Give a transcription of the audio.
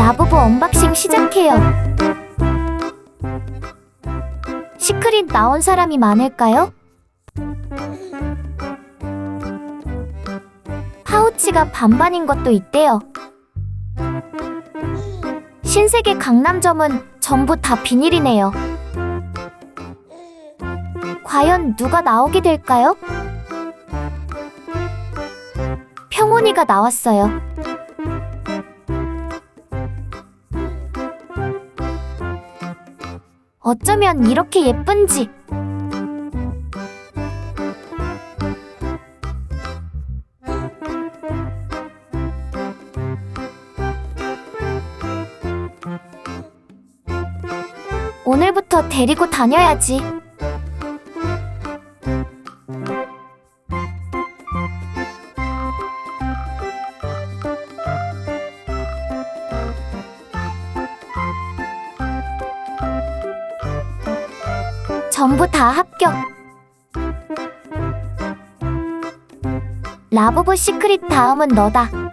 라부부 언박싱 시작해요. 시크릿 나온 사람이 많을까요? 파우치가 반반인 것도 있대요. 신세계 강남점은 전부 다 비닐이네요. 과연 누가 나오게 될까요? 평온이가 나왔어요. 어쩌면 이렇게 예쁜지. 오늘부터 데리고 다녀야지. 전부 다 합격. 라부부 시크릿 다음은 너다.